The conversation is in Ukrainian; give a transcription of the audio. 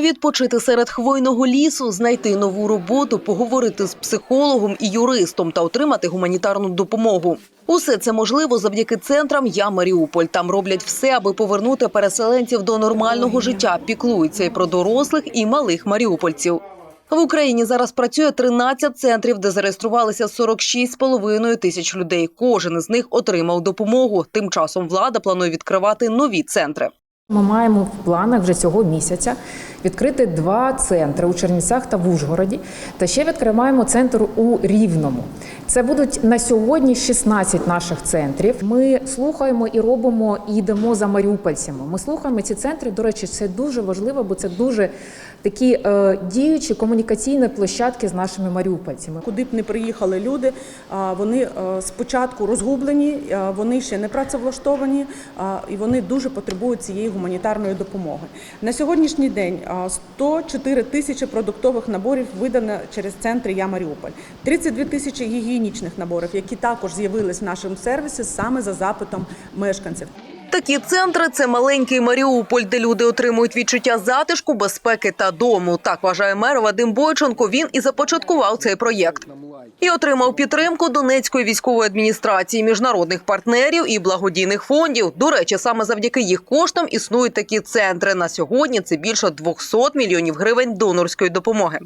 Відпочити серед хвойного лісу, знайти нову роботу, поговорити з психологом і юристом та отримати гуманітарну допомогу. Усе це можливо завдяки центрам Я Маріуполь. Там роблять все, аби повернути переселенців до нормального життя. Піклуються і про дорослих, і малих маріупольців. В Україні зараз працює 13 центрів, де зареєструвалися 46,5 тисяч людей. Кожен із них отримав допомогу. Тим часом влада планує відкривати нові центри. Ми маємо в планах вже цього місяця відкрити два центри у Чернівцях та в Ужгороді. Та ще відкриваємо центр у Рівному. Це будуть на сьогодні 16 наших центрів. Ми слухаємо і робимо, і йдемо за маріупольцями. Ми слухаємо ці центри. До речі, це дуже важливо, бо це дуже такі е, діючі комунікаційні площадки з нашими маріупольцями. Куди б не приїхали люди, вони е, спочатку розгублені, е, вони ще не працевлаштовані і вони дуже потребують цієї гуманітарної допомоги. На сьогоднішній день а, 104 тисячі продуктових наборів видано через центри Я Маріуполь, 32 тисячі гігієнічних наборів, які також з'явились в нашому сервісі саме за запитом мешканців. Такі центри це маленький Маріуполь, де люди отримують відчуття затишку, безпеки та дому. Так вважає мер Вадим Бойченко. Він і започаткував цей проєкт. І отримав підтримку Донецької військової адміністрації, міжнародних партнерів і благодійних фондів. До речі, саме завдяки їх коштам існують такі центри. На сьогодні це більше 200 мільйонів гривень донорської допомоги.